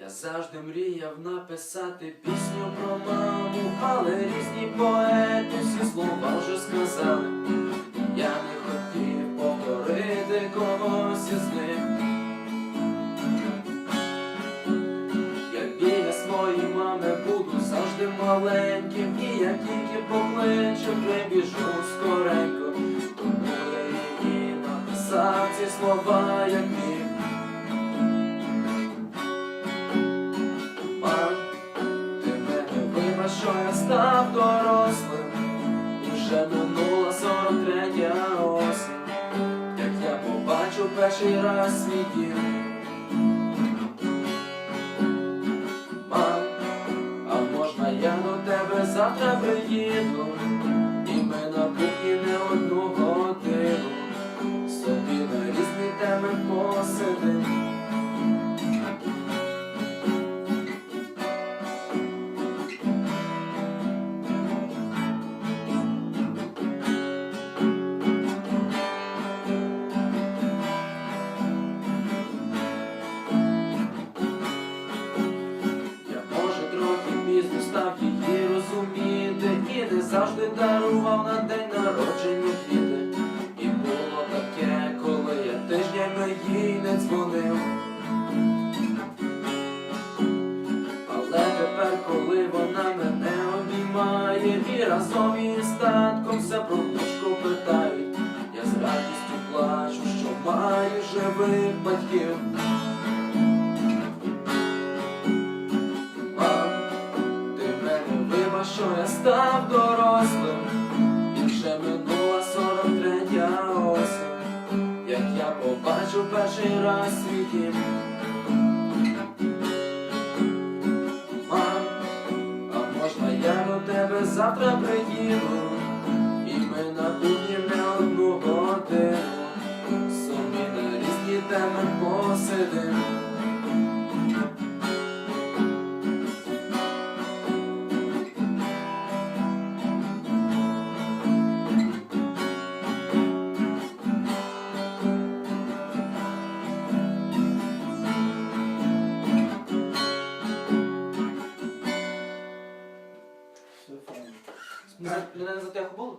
Я завжди мріяв написати пісню про маму, але різні поети всі слова вже сказали. Я не хотів повторити когось із них. Я біля своєї мами буду завжди маленьким, і як тільки покличе, прибіжу скоренько. Тому я її написав ці слова, як міг. Що я став дорослим, і вже минула 43 осінь, як я побачив перший раз свій дім. Мам, а можна я до тебе завтра приїду, її розуміти І не завжди дарував на день народження квіти І було таке, коли я тижнями їй не дзвонив. Але тепер, коли вона мене обіймає І разом із татком все про внучку питають Я з радістю плачу, що маю живих батьків що я став дорослим, і вже минула 43 осінь, як я побачив перший раз світі. Мам, а можна я до тебе завтра приїду, Файно. Мене не за тебе було?